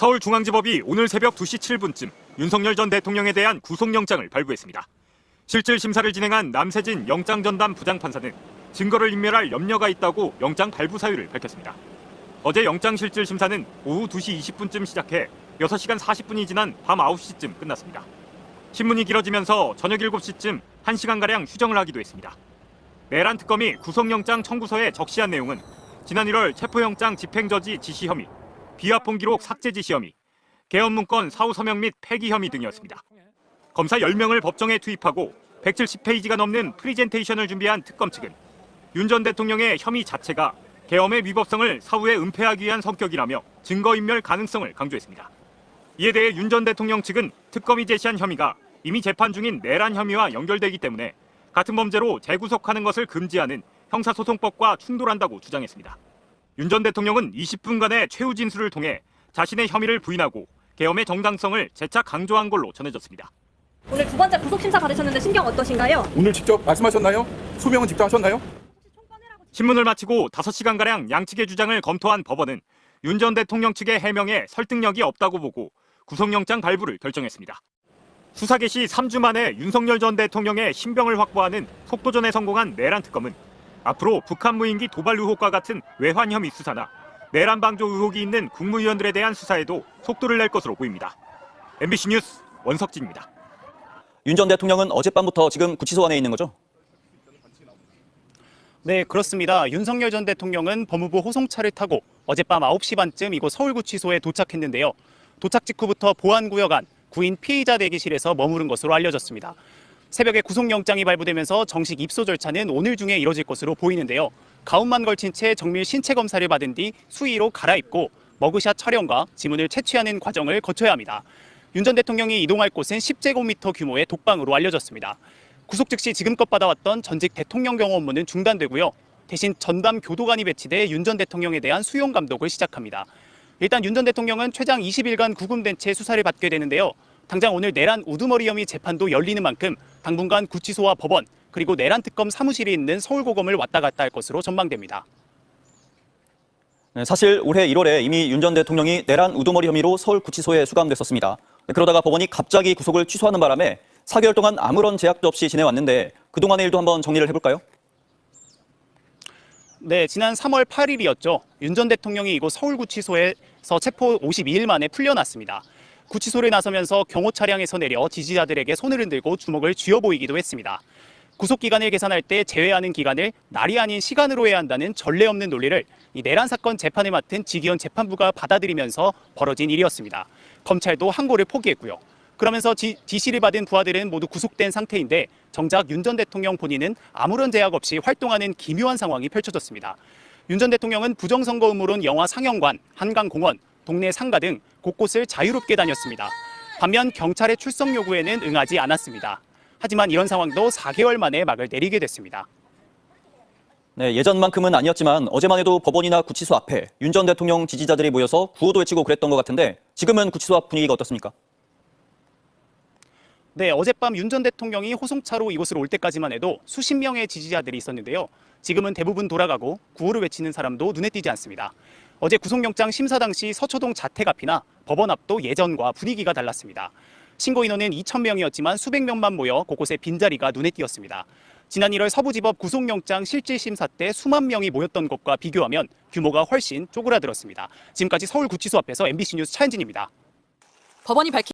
서울중앙지법이 오늘 새벽 2시 7분쯤 윤석열 전 대통령에 대한 구속영장을 발부했습니다. 실질 심사를 진행한 남세진 영장전담 부장판사는 증거를 인멸할 염려가 있다고 영장 발부 사유를 밝혔습니다. 어제 영장 실질 심사는 오후 2시 20분쯤 시작해 6시간 40분이 지난 밤 9시쯤 끝났습니다. 신문이 길어지면서 저녁 7시쯤 1시간가량 휴정을 하기도 했습니다. 내란 특검이 구속영장 청구서에 적시한 내용은 지난 1월 체포영장 집행저지 지시 혐의, 비화폰 기록 삭제 지시 혐의, 개헌 문건 사후 서명 및 폐기 혐의 등이었습니다. 검사 10명을 법정에 투입하고 170페이지가 넘는 프리젠테이션을 준비한 특검 측은 윤 전 대통령의 혐의 자체가 계엄의 위법성을 사후에 은폐하기 위한 성격이라며 증거인멸 가능성을 강조했습니다. 이에 대해 윤 전 대통령 측은 특검이 제시한 혐의가 이미 재판 중인 내란 혐의와 연결되기 때문에 같은 범죄로 재구속하는 것을 금지하는 형사소송법과 충돌한다고 주장했습니다. 윤 전 대통령은 20분간의 최후 진술을 통해 자신의 혐의를 부인하고 계엄의 정당성을 재차 강조한 걸로 전해졌습니다. 오늘 두 번째 구속 심사 받으셨는데 신경 어떠신가요? 오늘 직접 말씀하셨나요? 수명은 직접 하셨나요? 신문을 마치고 5시간가량 양측의 주장을 검토한 법원은 윤 전 대통령 측의 해명에 설득력이 없다고 보고 구속영장 발부를 결정했습니다. 수사 개시 3주 만에 윤석열 전 대통령의 신병을 확보하는 속도전에 성공한 내란 특검은 앞으로 북한 무인기 도발 의혹과 같은 외환 혐의 수사나 내란 방조 의혹이 있는 국무위원들에 대한 수사에도 속도를 낼 것으로 보입니다. MBC 뉴스 원석진입니다. 윤 전 대통령은 어젯밤부터 지금 구치소 안에 있는 거죠? 네, 그렇습니다. 윤석열 전 대통령은 법무부 호송차를 타고 어젯밤 9시 반쯤 이곳 서울구치소에 도착했는데요. 도착 직후부터 보안구역 안 구인 피의자 대기실에서 머무른 것으로 알려졌습니다. 새벽에 구속영장이 발부되면서 정식 입소 절차는 오늘 중에 이뤄질 것으로 보이는데요. 가운만 걸친 채 정밀 신체 검사를 받은 뒤 수의로 갈아입고 머그샷 촬영과 지문을 채취하는 과정을 거쳐야 합니다. 윤 전 대통령이 이동할 곳은 10제곱미터 규모의 독방으로 알려졌습니다. 구속 즉시 지금껏 받아왔던 전직 대통령 경호 업무는 중단되고요. 대신 전담 교도관이 배치돼 윤 전 대통령에 대한 수용 감독을 시작합니다. 일단 윤 전 대통령은 최장 20일간 구금된 채 수사를 받게 되는데요. 당장 오늘 내란 우두머리 혐의 재판도 열리는 만큼 당분간 구치소와 법원 그리고 내란 특검 사무실이 있는 서울고검을 왔다 갔다 할 것으로 전망됩니다. 네, 사실 올해 1월에 이미 윤 전 대통령이 내란 우두머리 혐의로 서울 구치소에 수감됐었습니다. 네, 그러다가 법원이 갑자기 구속을 취소하는 바람에 4개월 동안 아무런 제약도 없이 지내왔는데 그동안의 일도 한번 정리를 해볼까요? 네, 지난 3월 8일이었죠. 윤 전 대통령이 이곳 서울구치소에서 체포 52일 만에 풀려났습니다. 구치소를 나서면서 경호 차량에서 내려 지지자들에게 손을 흔들고 주먹을 쥐어 보이기도 했습니다. 구속 기간을 계산할 때 제외하는 기간을 날이 아닌 시간으로 해야 한다는 전례 없는 논리를 이 내란 사건 재판을 맡은 지기현 재판부가 받아들이면서 벌어진 일이었습니다. 검찰도 항고를 포기했고요. 그러면서 지, 지시를 받은 부하들은 모두 구속된 상태인데 정작 윤 전 대통령 본인은 아무런 제약 없이 활동하는 기묘한 상황이 펼쳐졌습니다. 윤 전 대통령은 부정선거 음모론 영화 상영관, 한강공원, 동네 상가 등 곳곳을 자유롭게 다녔습니다. 반면 경찰의 출석 요구에는 응하지 않았습니다. 하지만 이런 상황도 4개월 만에 막을 내리게 됐습니다. 네, 예전만큼은 아니었지만 어제만 해도 법원이나 구치소 앞에 윤 전 대통령 지지자들이 모여서 구호도 외치고 그랬던 것 같은데 지금은 구치소 앞 분위기가 어떻습니까? 네, 어젯밤 윤 전 대통령이 호송차로 이곳으로 올 때까지만 해도 수십 명의 지지자들이 있었는데요. 지금은 대부분 돌아가고 구호를 외치는 사람도 눈에 띄지 않습니다. 어제 구속영장 심사 당시 서초동 자택 앞이나 법원 앞도 예전과 분위기가 달랐습니다. 신고 인원은 2천 명이었지만 수백 명만 모여 곳곳에 빈자리가 눈에 띄었습니다. 지난 1월 서부지법 구속영장 실질 심사 때 수만 명이 모였던 것과 비교하면 규모가 훨씬 쪼그라들었습니다. 지금까지 서울구치소 앞에서 MBC 뉴스 차현진입니다. 법원이 밝힌